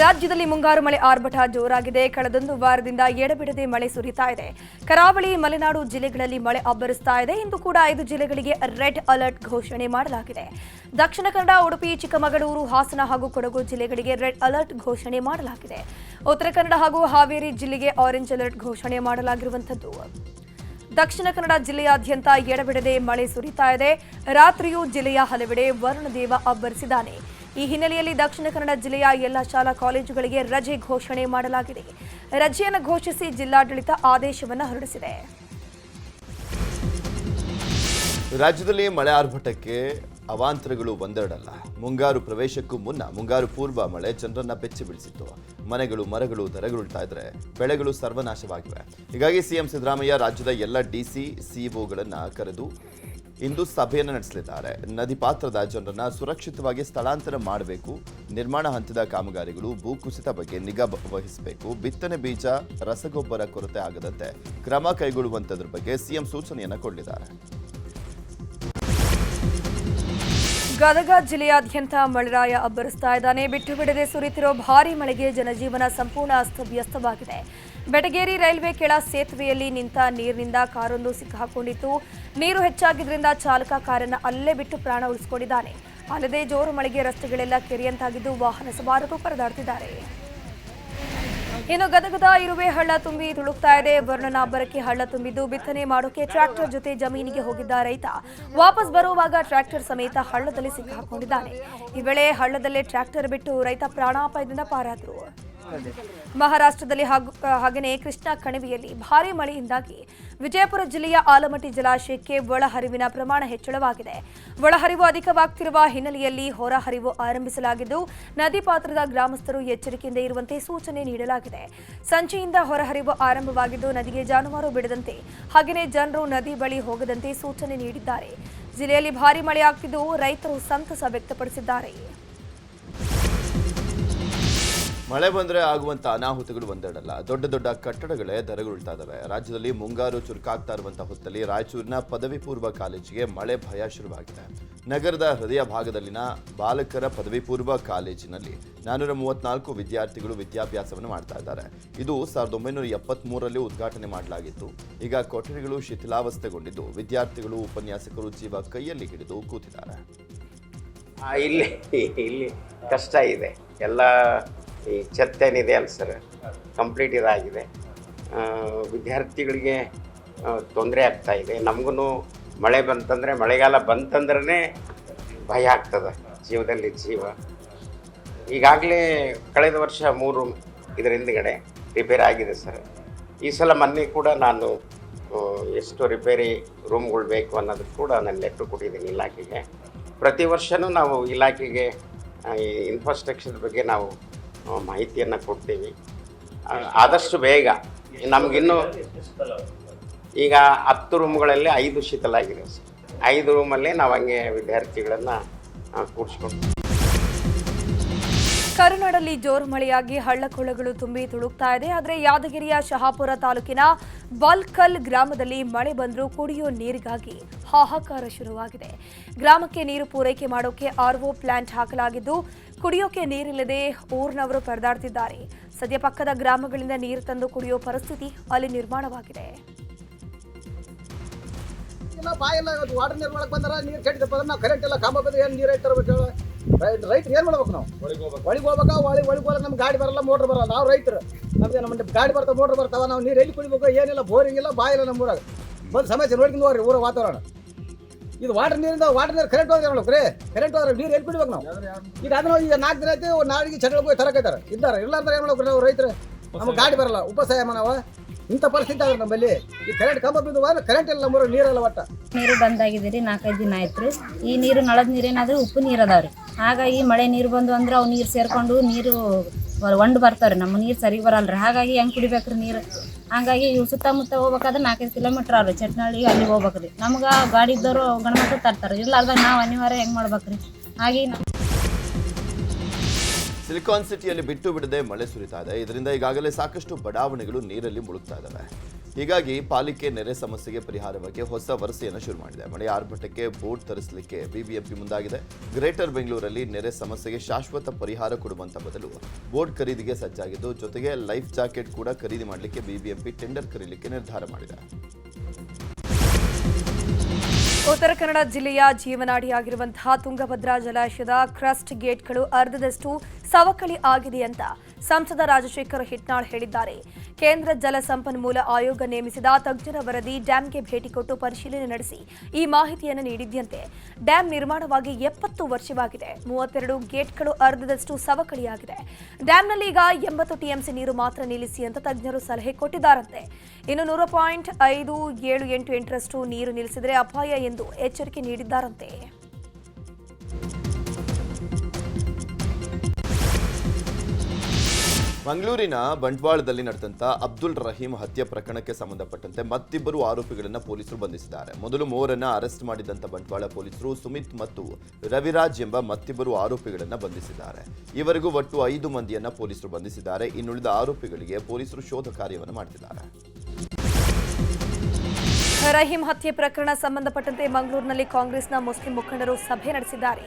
ರಾಜ್ಯದಲ್ಲಿ ಮುಂಗಾರು ಮಳೆ ಆರ್ಭಟ ಜೋರಾಗಿದೆ. ಕಳೆದೊಂದು ವಾರದಿಂದ ಎಡಬಿಡದೆ ಮಳೆ ಸುರಿತಾ ಇದೆ. ಕರಾವಳಿ, ಮಲೆನಾಡು ಜಿಲ್ಲೆಗಳಲ್ಲಿ ಮಳೆ ಅಬ್ಬರಿಸ್ತಾ ಇದೆ. ಇಂದು ಕೂಡ ಐದು ಜಿಲ್ಲೆಗಳಿಗೆ ರೆಡ್ ಅಲರ್ಟ್ ಘೋಷಣೆ ಮಾಡಲಾಗಿದೆ. ದಕ್ಷಿಣ ಕನ್ನಡ, ಉಡುಪಿ, ಚಿಕ್ಕಮಗಳೂರು, ಹಾಸನ ಹಾಗೂ ಕೊಡಗು ಜಿಲ್ಲೆಗಳಿಗೆ ರೆಡ್ ಅಲರ್ಟ್ ಘೋಷಣೆ ಮಾಡಲಾಗಿದೆ. ಉತ್ತರ ಕನ್ನಡ ಹಾಗೂ ಹಾವೇರಿ ಜಿಲ್ಲೆಗೆ ಆರೆಂಜ್ ಅಲರ್ಟ್ ಘೋಷಣೆ ಮಾಡಲಾಗಿರುವಂಥದ್ದು. ದಕ್ಷಿಣ ಕನ್ನಡ ಜಿಲ್ಲೆಯಾದ್ಯಂತ ಎಡಬಿಡದೆ ಮಳೆ ಸುರಿತಾ ಇದೆ. ರಾತ್ರಿಯೂ ಜಿಲ್ಲೆಯ ಹಲವೆಡೆ ವರುಣದೇವ ಅಬ್ಬರಿಸಿದ್ದಾನೆ. ಈ ಹಿನ್ನೆಲೆಯಲ್ಲಿ ದಕ್ಷಿಣ ಕನ್ನಡ ಜಿಲ್ಲೆಯ ಎಲ್ಲ ಶಾಲಾ ಕಾಲೇಜುಗಳಿಗೆ ರಜೆ ಘೋಷಣೆ ಮಾಡಲಾಗಿದೆ. ರಜೆಯನ್ನು ಘೋಷಿಸಿ ಜಿಲ್ಲಾಡಳಿತ ಆದೇಶವನ್ನು ಹೊರಡಿಸಿದೆ. ರಾಜ್ಯದಲ್ಲಿ ಮಳೆ ಆರ್ಭಟಕ್ಕೆ ಅವಾಂತರಗಳು ಒಂದೆರಡಲ್ಲ. ಮುಂಗಾರು ಪ್ರವೇಶಕ್ಕೂ ಮುನ್ನ ಮುಂಗಾರು ಪೂರ್ವ ಮಳೆ ಜನರನ್ನ ಬೆಚ್ಚಿ ಬೀಳಿಸಿತ್ತು. ಮನೆಗಳು, ಮರಗಳು ದರಗಳುಳ್ತಾ ಇದ್ರೆ ಬೆಳೆಗಳು ಸರ್ವನಾಶವಾಗಿವೆ. ಹೀಗಾಗಿ ಸಿಎಂ ಸಿದ್ದರಾಮಯ್ಯ ರಾಜ್ಯದ ಎಲ್ಲ ಡಿಸಿ ಸಿಇಒಗಳನ್ನು ಕರೆದು ಇಂದು ಸಭೆಯನ್ನು ನಡೆಸಲಿದ್ದಾರೆ. ನದಿ ಪಾತ್ರದ ಜನರನ್ನು ಸುರಕ್ಷಿತವಾಗಿ ಸ್ಥಳಾಂತರ ಮಾಡಬೇಕು. ನಿರ್ಮಾಣ ಹಂತದ ಕಾಮಗಾರಿಗಳು ಭೂಕುಸಿತ ಬಗ್ಗೆ ನಿಗಾ ವಹಿಸಬೇಕು. ಬಿತ್ತನೆ ಬೀಜ, ರಸಗೊಬ್ಬರ ಕೊರತೆ ಆಗದಂತೆ ಕ್ರಮ ಕೈಗೊಳ್ಳುವಂತದ್ರ ಬಗ್ಗೆ ಸಿಎಂ ಸೂಚನೆಯನ್ನ ಕೊಟ್ಟಿದ್ದಾರೆ ಗದಗ ಜಿಲ್ಲೆಯಾದ್ಯಂತ ಮಳೆರಾಯ ಅಬ್ಬರಿಸ್ತಾ ಇದ್ದಾನೆ. ಬಿಟ್ಟು ಬಿಡದೆ ಸುರಿತಿರೋ ಭಾರಿ ಮಳೆಗೆ ಜನಜೀವನ ಸಂಪೂರ್ಣ ಅಸ್ತವ್ಯಸ್ತವಾಗಿದೆ. ಬೆಟಗೇರಿ ರೈಲ್ವೆ ಕೆಳ ಸೇತುವೆಯಲ್ಲಿ ನಿಂತ ನೀರಿನಿಂದ ಕಾರೊಂದು ಸಿಕ್ಕಾಕೊಂಡಿತ್ತು. ನೀರು ಹೆಚ್ಚಾಗಿದ್ದರಿಂದ ಚಾಲಕ ಕಾರನ್ನ ಅಲ್ಲೇ ಬಿಟ್ಟು ಪ್ರಾಣ ಉಳಿಸಿಕೊಂಡಿದ್ದಾನೆ. ಅಲ್ಲದೆ ಜೋರು ಮಳೆಗೆ ರಸ್ತೆಗಳೆಲ್ಲ ಕೆರೆಯಂತಾಗಿದ್ದು ವಾಹನ ಸವಾರರು ಪರದಾಡ್ತಿದ್ದಾರೆ ಇನ್ನು ಗದಗದ ಇರುವೆ ಹಳ್ಳ ತುಂಬಿ ತುಳುಕ್ತಾ ಇದೆ. ವರ್ಣನ ಅಬ್ಬರಕ್ಕೆ ಹಳ್ಳ ತುಂಬಿದ್ದು ಬಿತ್ತನೆ ಮಾಡೋಕೆ ಟ್ರ್ಯಾಕ್ಟರ್ ಜೊತೆ ಜಮೀನಿಗೆ ಹೋಗಿದ್ದ ರೈತ. ವಾಪಸ್ ಬರುವಾಗ ಟ್ರ್ಯಾಕ್ಟರ್ ಸಮೇತ ಹಳ್ಳದಲ್ಲಿ ಸಿಕ್ಕಾಕೊಂಡಿದ್ದಾನೆ. ಈ ವೇಳೆ ಹಳ್ಳದಲ್ಲೇ ಟ್ರ್ಯಾಕ್ಟರ್ ಬಿಟ್ಟು ರೈತ ಪ್ರಾಣಾಪಾಯದಿಂದ ಪಾರಾದ್ರು. ಮಹಾರಾಷ್ಟ್ರದಲ್ಲಿ ಹಾಗೂ ಹಾಗೆಯೇ ಕೃಷ್ಣಾ ಕಣಿವೆಯಲ್ಲಿ ಭಾರಿ ಮಳೆಯಿಂದಾಗಿ ವಿಜಯಪುರ ಜಿಲ್ಲೆಯ ಆಲಮಟ್ಟಿ ಜಲಾಶಯಕ್ಕೆ ಒಳಹರಿವಿನ ಪ್ರಮಾಣ ಹೆಚ್ಚಳವಾಗಿದೆ. ಒಳಹರಿವು ಅಧಿಕವಾಗ್ತಿರುವ ಹಿನ್ನೆಲೆಯಲ್ಲಿ ಹೊರಹರಿವು ಆರಂಭಿಸಲಾಗಿದ್ದು, ನದಿ ಪಾತ್ರದ ಗ್ರಾಮಸ್ಥರು ಎಚ್ಚರಿಕೆಯಿಂದ ಇರುವಂತೆ ಸೂಚನೆ ನೀಡಲಾಗಿದೆ. ಸಂಜೆಯಿಂದ ಹೊರಹರಿವು ಆರಂಭವಾಗಿದ್ದು, ನದಿಗೆ ಜಾನುವಾರು ಬಿಡದಂತೆ ಹಾಗೆಯೇ ಜನರು ನದಿ ಬಳಿ ಹೋಗದಂತೆ ಸೂಚನೆ ನೀಡಿದ್ದಾರೆ. ಜಿಲ್ಲೆಯಲ್ಲಿ ಭಾರಿ ಮಳೆಯಾಗ್ತಿದ್ದು, ರೈತರು ಸಂತಸ ವ್ಯಕ್ತಪಡಿಸಿದ್ದಾರೆ. ಮಳೆ ಬಂದರೆ ಆಗುವಂಥ ಅನಾಹುತಗಳು ಒಂದೆರಡಲ್ಲ. ದೊಡ್ಡ ದೊಡ್ಡ ಕಟ್ಟಡಗಳೇ ದರಗುಳ್ತಾ ಇದ್ದಾವೆ ರಾಜ್ಯದಲ್ಲಿ ಮುಂಗಾರು ಚುರುಕಾಗ್ತಾ ಇರುವಂಥ ಹೊತ್ತಲ್ಲಿ ರಾಯಚೂರಿನ ಪದವಿ ಪೂರ್ವ ಕಾಲೇಜಿಗೆ ಮಳೆ ಭಯ ಶುರುವಾಗಿದೆ. ನಗರದ ಹೃದಯ ಭಾಗದಲ್ಲಿನ ಬಾಲಕರ ಪದವಿ ಪೂರ್ವ ಕಾಲೇಜಿನಲ್ಲಿ ನಾನ್ನೂರ ಮೂವತ್ನಾಲ್ಕು ವಿದ್ಯಾರ್ಥಿಗಳು ವಿದ್ಯಾಭ್ಯಾಸವನ್ನು ಮಾಡ್ತಾ ಇದ್ದಾರೆ. ಇದು ಸಾವಿರದ ಒಂಬೈನೂರ ಎಪ್ಪತ್ತ್ಮೂರರಲ್ಲಿ ಉದ್ಘಾಟನೆ ಮಾಡಲಾಗಿತ್ತು. ಈಗ ಕೊಠಡಿಗಳು ಶಿಥಿಲಾವಸ್ಥೆಗೊಂಡಿದ್ದು, ವಿದ್ಯಾರ್ಥಿಗಳು, ಉಪನ್ಯಾಸಕರು ಜೀವ ಕೈಯಲ್ಲಿ ಹಿಡಿದು ಕೂತಿದ್ದಾರೆ. ಇಲ್ಲಿ ಇಲ್ಲಿ ಕಷ್ಟ ಇದೆ. ಎಲ್ಲ ಈ ಛತ್ ಏನಿದೆ ಅಲ್ಲ ಸರ್. ಕಂಪ್ಲೀಟ್ ಇದಾಗಿದೆ. ವಿದ್ಯಾರ್ಥಿಗಳಿಗೆ ತೊಂದರೆ ಆಗ್ತಾ ಇದೆ. ನಮಗೂ ಮಳೆ ಬಂತಂದರೆ, ಮಳೆಗಾಲ ಬಂತಂದ್ರೆ ಭಯ ಆಗ್ತದೆ ಜೀವದಲ್ಲಿ ಜೀವ. ಈಗಾಗಲೇ ಕಳೆದ ವರ್ಷ ಮೂರು ಇದರ ಹಿಂದ್ಗಡೆ ರಿಪೇರಿ ಆಗಿದೆ ಸರ್. ಈ ಸಲ ಮೊನ್ನೆ ಕೂಡ ನಾನು ಎಷ್ಟು ರಿಪೇರಿ ರೂಮ್ಗಳು ಬೇಕು ಅನ್ನೋದು ಕೂಡ ನಾನು ಲೆಟ್ರ್ ಕೊಟ್ಟಿದ್ದೀನಿ ಇಲಾಖೆಗೆ. ಪ್ರತಿ ವರ್ಷವೂ ನಾವು ಇಲಾಖೆಗೆ ಇನ್ಫ್ರಾಸ್ಟ್ರಕ್ಚರ್ ಬಗ್ಗೆ ನಾವು ಮಾಹಿತಿಯನ್ನು ಕೊಡ್ತೀವಿ ಆದಷ್ಟು ಬೇಗ. ನಮಗಿನ್ನೂ ಈಗ ಹತ್ತು ರೂಮ್ಗಳಲ್ಲಿ ಐದು ಶೀತಲಾಗಿದೆ ಸರ್. ಐದು ರೂಮಲ್ಲಿ ನಾವು ಹಂಗೆ ವಿದ್ಯಾರ್ಥಿಗಳನ್ನು ಕೂಡಿಸ್ಕೊಂಡು ಕರುನಾಡಲ್ಲಿ ಜೋರು ಮಳೆಯಾಗಿ ಹಳ್ಳಕೊಳ್ಳಗಳು ತುಂಬಿ ತುಳುಕ್ತಾ ಇದೆ. ಆದರೆ ಯಾದಗಿರಿಯ ಶಹಾಪುರ ತಾಲೂಕಿನ ಬಲ್ಕಲ್ ಗ್ರಾಮದಲ್ಲಿ ಮಳೆ ಬಂದರೂ ಕುಡಿಯೋ ನೀರಿಗಾಗಿ ಹಾಹಾಕಾರ ಶುರುವಾಗಿದೆ. ಗ್ರಾಮಕ್ಕೆ ನೀರು ಪೂರೈಕೆ ಮಾಡೋಕೆ ಆರ್ಒ ಪ್ಲಾಂಟ್ ಹಾಕಲಾಗಿದ್ದು ಕುಡಿಯೋಕೆ ನೀರಿಲ್ಲದೆ ಊರಿನವರು ಪರದಾಡ್ತಿದ್ದಾರೆ. ಸದ್ಯ ಪಕ್ಕದ ಗ್ರಾಮಗಳಿಂದ ನೀರು ತಂದು ಕುಡಿಯೋ ಪರಿಸ್ಥಿತಿ ಅಲ್ಲಿ ನಿರ್ಮಾಣವಾಗಿದೆ. ಬಾಯೆಲ್ಲ ಇವತ್ತು ವಾಟರ್ ನೀರು ಬಂದಾರ, ನೀರು ಕೆಟ್ಟಿದಪ್ಪ ಅಂದ್ರೆ ನಾವು ಕರೆಂಟ್ ಎಲ್ಲ ಕಾಂಬ ಏನು ನೀರು ರೈತರು ಏನು ಮಾಡ್ಬೇಕು ನಾವು? ಒಳಗೆ ಹೋಗ್ಬೇಕಾ, ಒಳಗೆ ಒಳಗೆ ಹೋದ್ರೆ ನಮ್ಗೆ ಗಾಡಿ ಬರಲ್ಲ ಮೋಟ್ರ್ ಬರಲ್ಲ. ನಾವು ರೈತರು. ನಮಗೆ ನಮ್ಮ ಗಾಡಿ ಬರ್ತಾವ ಮೋಟ್ರ್ ಬರ್ತಾವ ನಾವು ನೀರು ಎಲ್ಲಿ ಕುಡಿಬೇಕು, ಏನಿಲ್ಲ ಬೋರಿಂಗ್ ಇಲ್ಲ ಬಾಯಿಲ್ಲ ನಮ್ಮ ಊರಾಗ. ಬಂದು ಸಮಸ್ಯೆ ನೋಡ್ಕೊಂಡು ಹೋಗ್ರಿ, ಊರ ವಾತಾವರಣ. ಇದು ವಾಟರ್ ನೀರಿಂದ ವಾಟರ್ ನೀರು ಕರೆಂಟ್ ಹೋದ್ರೆ ನೋಡ್ರಿ ಕರೆಂಟ್ ಹೋದ್ರೆ ನೀರು ಎಲ್ಲಿ ಬಿಡ್ಬೇಕು ನಾವು? ಈಗ ಅದನ್ನ ಈಗ ನಾಲ್ಕು ದಿನ ಐತಿ ನಾಳೆಗೆ ಚಟಗಳು ಹೋಗಿ ತರಕೈತಾರೆ ಇದ್ದಾರೆ. ಇಲ್ಲಾಂದ್ರೆ ಏನು ಮಾಡ್ಬೇಕು ನಾವು ರೈತರು? ನಮ್ಗೆ ಗಾಡಿ ಬರಲ್ಲ ಉಪಸಹಾಯ ಮನವ. ಇಂಥ ಪರಿಸ್ಥಿತಿ ಆದ್ರೆ ನಮ್ಮಲ್ಲಿ ಈ ಕರೆಂಟ್ ಕಂಬ ಬಿದ್ದು ಕರೆಂಟ್ ಇಲ್ಲ ನಮ್ಮ ನೀರಲ್ಲ ಒಟ್ಟ. ನೀರು ಬಂದಾಗಿದೆ ರೀ ನಾಲ್ಕೈದು ದಿನ ಆಯ್ತು ರೀ. ಈ ನೀರು ನಳದ ನೀರೇನಾದ್ರೂ ಉಪ್ಪು ನೀರು ಅದಾವ್ರಿ. ರೀ ಹಾಗಾಗಿ ಮಳೆ ನೀರು ಬಂದು ಅಂದ್ರೆ ಅವು ನೀರು ಸೇರ್ಕೊಂಡು ನೀರು ಒಂಡು ಬರ್ತಾವ್ರಿ. ನಮ್ಮ ನೀರು ಸರಿ ಬರಲ್ರಿ. ರೀ ಹಾಗಾಗಿ ಹೆಂಗೆ ಕುಡಿಬೇಕ್ರಿ ನೀರು? ಹಾಗಾಗಿ ಇವು ಸುತ್ತಮುತ್ತ ಹೋಗ್ಬೇಕಾದ್ರೆ ನಾಲ್ಕೈದು ಕಿಲೋಮೀಟ್ರ್ ಅವ್ರಿ ಚಟ್ನಳ್ಳಿ ಅಲ್ಲಿ ಹೋಗ್ಬೇಕ್ರಿ. ನಮ್ಗೆ ಗಾಡಿ ಇದ್ದವರು ಗಣಮಕ್ಳು ತರ್ತಾರೆ. ಇಲ್ಲಾರ್ದಾಗ ನಾವು ಅನಿವಾರ್ಯ ಹೆಂಗೆ ಮಾಡ್ಬೇಕ್ರಿ? ಹಾಗೆ ಸಿಲಿಕಾನ್ ಸಿಟಿಯಲ್ಲಿ ಬಿಟ್ಟು ಬಿಡದೆ ಮಳೆ ಸುರಿತಾ ಇದೆ. ಇದರಿಂದ ಈಗಾಗಲೇ ಸಾಕಷ್ಟು ಬಡಾವಣೆಗಳು ನೀರಲ್ಲಿ ಮುಳುಗ್ತಾ ಇದ್ದಾವೆ. ಹೀಗಾಗಿ ಪಾಲಿಕೆ ನೆರೆ ಸಮಸ್ಯೆಗೆ ಪರಿಹಾರವಾಗಿ ಹೊಸ ವರಸೆಯನ್ನು ಶುರು ಮಾಡಿದೆ. ಮಳೆ ಆರ್ಭಟಕ್ಕೆ ಬೋಟ್ ತರಿಸಲಿಕ್ಕೆ ಬಿಬಿಎಂಪಿ ಮುಂದಾಗಿದೆ. ಗ್ರೇಟರ್ ಬೆಂಗಳೂರಲ್ಲಿ ನೆರೆ ಸಮಸ್ಯೆಗೆ ಶಾಶ್ವತ ಪರಿಹಾರ ಕೊಡುವಂತ ಬದಲು ಬೋಟ್ ಖರೀದಿಗೆ ಸಜ್ಜಾಗಿದ್ದು, ಜೊತೆಗೆ ಲೈಫ್ ಜಾಕೆಟ್ ಕೂಡ ಖರೀದಿ ಮಾಡಲಿಕ್ಕೆ ಬಿಬಿಎಂಪಿ ಟೆಂಡರ್ ಕರೀಲಿಕ್ಕೆ ನಿರ್ಧಾರ ಮಾಡಿದೆ. ಉತ್ತರ ಕನ್ನಡ ಜಿಲ್ಲೆಯ ಜೀವನಾಡಿಯಾಗಿರುವಂತಹ ತುಂಗಭದ್ರಾ ಜಲಾಶಯದ ಕ್ರಸ್ಟ್ ಗೇಟ್ಗಳು ಅರ್ಧದಷ್ಟು ಸವಕಳಿ ಆಗಿದೆ ಅಂತ ಸಂಸದ ರಾಜಶೇಖರ್ ಹಿಟ್ನಾಳ್ ಹೇಳಿದ್ದಾರೆ. ಕೇಂದ್ರ ಜಲ ಸಂಪನ್ಮೂಲ ಆಯೋಗ ನೇಮಿಸಿದ ತಜ್ಞರ ವರದಿ ಡ್ಯಾಂಗೆ ಭೇಟಿ ಕೊಟ್ಟು ಪರಿಶೀಲನೆ ನಡೆಸಿ ಈ ಮಾಹಿತಿಯನ್ನು ನೀಡಿದ್ದಂತೆ ಡ್ಯಾಂ ನಿರ್ಮಾಣವಾಗಿ ಎಪ್ಪತ್ತು ವರ್ಷವಾಗಿದೆ. ಮೂವತ್ತೆರಡು ಗೇಟ್ಗಳು ಅರ್ಧದಷ್ಟು ಸವಕಳಿಯಾಗಿದೆ. ಡ್ಯಾಂನಲ್ಲಿ ಈಗ ಎಂಬತ್ತು ಟಿಎಂಸಿ ನೀರು ಮಾತ್ರ ನಿಲ್ಲಿಸಿ ಅಂತ ತಜ್ಞರು ಸಲಹೆ ಕೊಟ್ಟಿದ್ದಾರಂತೆ. ಇನ್ನು ನೂರ ಪಾಯಿಂಟ್ ಐದು ಏಳು ಎಂಟು ಎಂಟರಷ್ಟು ನೀರು ನಿಲ್ಲಿಸಿದರೆ ಅಪಾಯ ಎಂದು ಎಚ್ಚರಿಕೆ ನೀಡಿದ್ದಾರಂತೆ. ಮಂಗಳೂರಿನ ಬಂಟ್ವಾಳದಲ್ಲಿ ನಡೆದಂಥ ಅಬ್ದುಲ್ ರಹೀಂ ಹತ್ಯೆ ಪ್ರಕರಣಕ್ಕೆ ಸಂಬಂಧಪಟ್ಟಂತೆ ಮತ್ತಿಬ್ಬರು ಆರೋಪಿಗಳನ್ನು ಪೊಲೀಸರು ಬಂಧಿಸಿದ್ದಾರೆ. ಮೊದಲು ಮೂವರನ್ನು ಅರೆಸ್ಟ್ ಮಾಡಿದಂಥ ಬಂಟ್ವಾಳ ಪೊಲೀಸರು ಸುಮಿತ್ ಮತ್ತು ರವಿರಾಜ್ ಎಂಬ ಮತ್ತಿಬ್ಬರು ಆರೋಪಿಗಳನ್ನು ಬಂಧಿಸಿದ್ದಾರೆ. ಇವರೆಗೂ ಒಟ್ಟು ಐದು ಮಂದಿಯನ್ನು ಪೊಲೀಸರು ಬಂಧಿಸಿದ್ದಾರೆ. ಇನ್ನುಳಿದ ಆರೋಪಿಗಳಿಗೆ ಪೊಲೀಸರು ಶೋಧ ಕಾರ್ಯವನ್ನು ಮಾಡುತ್ತಿದ್ದಾರೆ ರಹೀಂ ಹತ್ಯೆ ಪ್ರಕರಣ ಸಂಬಂಧಪಟ್ಟಂತೆ ಮಂಗಳೂರಿನಲ್ಲಿ ಕಾಂಗ್ರೆಸ್ನ ಮುಸ್ಲಿಂ ಮುಖಂಡರು ಸಭೆ ನಡೆಸಿದ್ದಾರೆ.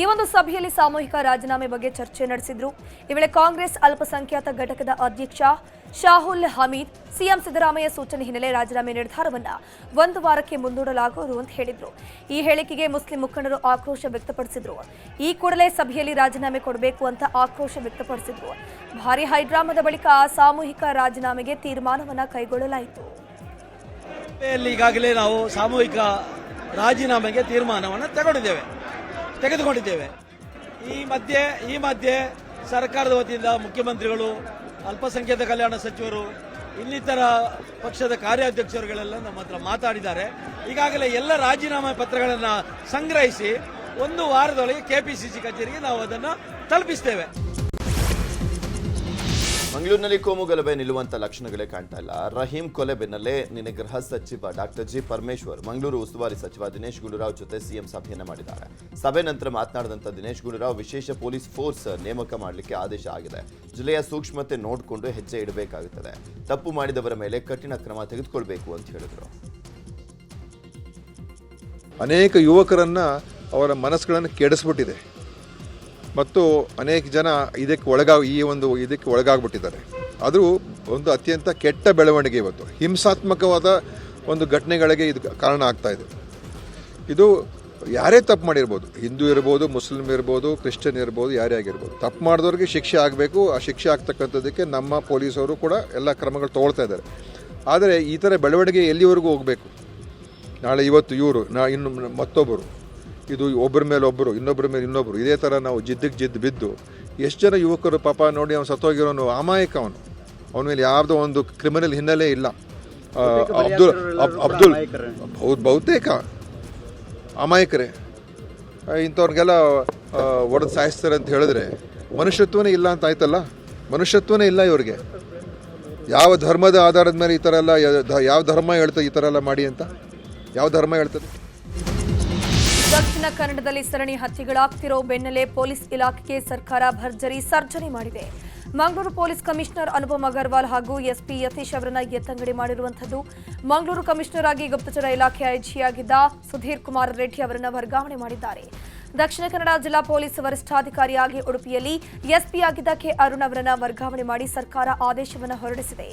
ಈ ಒಂದು ಸಭೆಯಲ್ಲಿ ಸಾಮೂಹಿಕ ರಾಜೀನಾಮೆ ಬಗ್ಗೆ ಚರ್ಚೆ ನಡೆಸಿದ್ರು. ಈ ವೇಳೆ ಕಾಂಗ್ರೆಸ್ ಅಲ್ಪಸಂಖ್ಯಾತ ಘಟಕದ ಅಧ್ಯಕ್ಷ ಶಾಹುಲ್ ಹಮೀದ್, ಸಿಎಂ ಸಿದ್ದರಾಮಯ್ಯ ಸೂಚನೆ ಹಿನ್ನೆಲೆ ರಾಜೀನಾಮೆ ನಿರ್ಧಾರವನ್ನು ಒಂದು ವಾರಕ್ಕೆ ಮುಂದೂಡಲಾಗುವುದು ಅಂತ ಹೇಳಿದ್ರು. ಈ ಹೇಳಿಕೆಗೆ ಮುಸ್ಲಿಂ ಮುಖಂಡರು ಆಕ್ರೋಶ ವ್ಯಕ್ತಪಡಿಸಿದ್ರು. ಈ ಕೂಡಲೇ ಸಭೆಯಲ್ಲಿ ರಾಜೀನಾಮೆ ಕೊಡಬೇಕು ಅಂತ ಆಕ್ರೋಶ ವ್ಯಕ್ತಪಡಿಸಿದ್ರು. ಭಾರಿ ಹೈಡ್ರಾಮದ ಬಳಿಕ ಸಾಮೂಹಿಕ ರಾಜೀನಾಮೆಗೆ ತೀರ್ಮಾನವನ್ನು ಕೈಗೊಳ್ಳಲಾಯಿತು. ಸಭೆಯಲ್ಲಿ ಈಗಾಗಲೇ ನಾವು ಸಾಮೂಹಿಕ ರಾಜೀನಾಮೆಗೆ ತೀರ್ಮಾನವನ್ನು ತಗೊಂಡಿದ್ದೇವೆ ತೆಗೆದುಕೊಂಡಿದ್ದೇವೆ. ಈ ಮಧ್ಯೆ ಈ ಮಧ್ಯೆ ಸರ್ಕಾರದ ವತಿಯಿಂದ ಮುಖ್ಯಮಂತ್ರಿಗಳು, ಅಲ್ಪಸಂಖ್ಯಾತ ಕಲ್ಯಾಣ ಸಚಿವರು, ಇನ್ನಿತರ ಪಕ್ಷದ ಕಾರ್ಯಾಧ್ಯಕ್ಷರುಗಳೆಲ್ಲ ನಮ್ಮ ಹತ್ರ ಮಾತಾಡಿದ್ದಾರೆ. ಈಗಾಗಲೇ ಎಲ್ಲ ರಾಜೀನಾಮೆ ಪತ್ರಗಳನ್ನು ಸಂಗ್ರಹಿಸಿ ಒಂದು ವಾರದೊಳಗೆ ಕೆಪಿಸಿಸಿ ಕಚೇರಿಗೆ ನಾವು ಅದನ್ನು ತಲುಪಿಸ್ತೇವೆ. ಮಂಗಳೂರಿನಲ್ಲಿ ಕೋಮು ಗಲಭೆ ನಿಲ್ಲುವಂತ ಲಕ್ಷಣಗಳೇ ಕಾಣ್ತಾ ಇಲ್ಲ. ರಹೀಂ ಕೊಲೆ ಬೆನ್ನಲ್ಲೇ ನಿನ್ನೆ ಗೃಹ ಸಚಿವ ಡಾಕ್ಟರ್ ಜಿ ಪರಮೇಶ್ವರ್ ಮಂಗಳೂರು ಉಸ್ತುವಾರಿ ಸಚಿವ ದಿನೇಶ್ ಗುಂಡೂರಾವ್ ಜೊತೆ ಸಿಎಂ ಸಭೆಯನ್ನು ಮಾಡಿದ್ದಾರೆ. ಸಭೆ ನಂತರ ಮಾತನಾಡಿದಂತ ದಿನೇಶ್ ಗುಂಡೂರಾವ್ ವಿಶೇಷ ಪೊಲೀಸ್ ಫೋರ್ಸ್ ನೇಮಕ ಮಾಡಲಿಕ್ಕೆ ಆದೇಶ ಆಗಿದೆ. ಜಿಲ್ಲೆಯ ಸೂಕ್ಷ್ಮತೆ ನೋಡಿಕೊಂಡು ಹೆಜ್ಜೆ ಇಡಬೇಕಾಗುತ್ತದೆ. ತಪ್ಪು ಮಾಡಿದವರ ಮೇಲೆ ಕಠಿಣ ಕ್ರಮ ತೆಗೆದುಕೊಳ್ಬೇಕು ಅಂತ ಹೇಳಿದರು. ಅನೇಕ ಯುವಕರನ್ನ ಅವರ ಮನಸ್ಸುಗಳನ್ನು ಕೆಡಿಸ್ಬಿಟ್ಟಿದೆ. ಮತ್ತು ಅನೇಕ ಜನ ಇದಕ್ಕೆ ಒಳಗಾಗ, ಈ ಒಂದು ಇದಕ್ಕೆ ಒಳಗಾಗ್ಬಿಟ್ಟಿದ್ದಾರೆ. ಅದು ಒಂದು ಅತ್ಯಂತ ಕೆಟ್ಟ ಬೆಳವಣಿಗೆ ಇವತ್ತು. ಹಿಂಸಾತ್ಮಕವಾದ ಒಂದು ಘಟನೆಗಳಿಗೆ ಇದು ಕಾರಣ ಆಗ್ತಾ ಇದೆ. ಇದು ಯಾರೇ ತಪ್ಪು ಮಾಡಿರ್ಬೋದು. ಹಿಂದೂ ಇರ್ಬೋದು, ಮುಸ್ಲಿಂ ಇರ್ಬೋದು, ಕ್ರಿಶ್ಚಿಯನ್ ಇರ್ಬೋದು, ಯಾರೇ ಆಗಿರ್ಬೋದು. ತಪ್ಪು ಮಾಡಿದವ್ರಿಗೆ ಶಿಕ್ಷೆ ಆಗಬೇಕು. ಆ ಶಿಕ್ಷೆ ಆಗ್ತಕ್ಕಂಥದ್ದಕ್ಕೆ ನಮ್ಮ ಪೊಲೀಸವರು ಕೂಡ ಎಲ್ಲ ಕ್ರಮಗಳು ತೊಗೊಳ್ತಾ ಇದ್ದಾರೆ. ಆದರೆ ಈ ಥರ ಬೆಳವಣಿಗೆ ಎಲ್ಲಿವರೆಗೂ ಹೋಗಬೇಕು? ನಾಳೆ ಇವತ್ತು ಇವರು, ನಾ ಇನ್ನು ಮತ್ತೊಬ್ಬರು. ಇದು ಒಬ್ಬರ ಮೇಲೆ ಒಬ್ಬರು ಇನ್ನೊಬ್ಬರ ಮೇಲೆ ಇನ್ನೊಬ್ಬರು ಇದೇ ಥರ ನಾವು ಜಿದ್ದಕ್ಕೆ ಜಿದ್ದು ಬಿದ್ದು ಎಷ್ಟು ಜನ ಯುವಕರು ಪಾಪ ನೋಡಿ ಅವನು ಸತ್ತೋಗಿರೋನು ಅಮಾಯಕ ಅವನು. ಅವನ ಮೇಲೆ ಯಾವುದೋ ಒಂದು ಕ್ರಿಮಿನಲ್ ಹಿನ್ನೆಲೆ ಇಲ್ಲ. ಅಬ್ದುಲ್ ಅಬ್- ಅಬ್ದುಲ್. ಬಹುತೇಕ ಅಮಾಯಕರೇ. ಇಂಥವ್ರಿಗೆಲ್ಲ ಒಡೆದು ಸಾಯಿಸ್ತಾರೆ ಅಂತ ಹೇಳಿದ್ರೆ ಮನುಷ್ಯತ್ವನೇ ಇಲ್ಲ ಅಂತ ಆಯ್ತಲ್ಲ? ಮನುಷ್ಯತ್ವನೇ ಇಲ್ಲ ಇವ್ರಿಗೆ. ಯಾವ ಧರ್ಮದ ಆಧಾರದ ಮೇಲೆ ಈ ಥರ ಎಲ್ಲ ಯಾವ ಧರ್ಮ ಹೇಳ್ತದೆ ಈ ಥರ ಎಲ್ಲ ಮಾಡಿ ಅಂತ? ಯಾವ ಧರ್ಮ ಹೇಳ್ತದೆ? ದಕ್ಷಿಣ ಕನ್ನಡದಲ್ಲಿ ಸರಣಿ ಹತ್ಯೆಗಳಾಗ್ತಿರೋ ಬೆನ್ನಲ್ಲೇ ಪೊಲೀಸ್ ಇಲಾಖೆಗೆ ಸರ್ಕಾರ ಭರ್ಜರಿ ಸರ್ಜರಿ ಮಾಡಿದೆ. ಮಂಗಳೂರು ಪೊಲೀಸ್ ಕಮಿಷನರ್ ಅನುಪಮ್ ಅಗರ್ವಾಲ್ ಹಾಗೂ ಎಸ್ಪಿ ಯತೀಶ್ ಅವರನ್ನ ಎತ್ತಂಗಡಿ ಮಾಡಿರುವಂಥದ್ದು. ಮಂಗಳೂರು ಕಮಿಷನರ್ ಆಗಿ ಗುಪ್ತಚರ ಇಲಾಖೆ ಐಜಿಯಾಗಿದ್ದ ಸುಧೀರ್ ಕುಮಾರ್ ರೆಡ್ಡಿ ಅವರನ್ನ ವರ್ಗಾವಣೆ ಮಾಡಿದ್ದಾರೆ. ದಕ್ಷಿಣ ಕನ್ನಡ ಜಿಲ್ಲಾ ಪೊಲೀಸ್ ವರಿಷ್ಠಾಧಿಕಾರಿಯಾಗಿ ಉಡುಪಿಯಲ್ಲಿ ಎಸ್ಪಿ ಆಗಿದ್ದ ಕೆ ಅರುಣ್ ಅವರನ್ನ ವರ್ಗಾವಣೆ ಮಾಡಿ ಸರ್ಕಾರ ಆದೇಶವನ್ನು ಹೊರಡಿಸಿದೆ.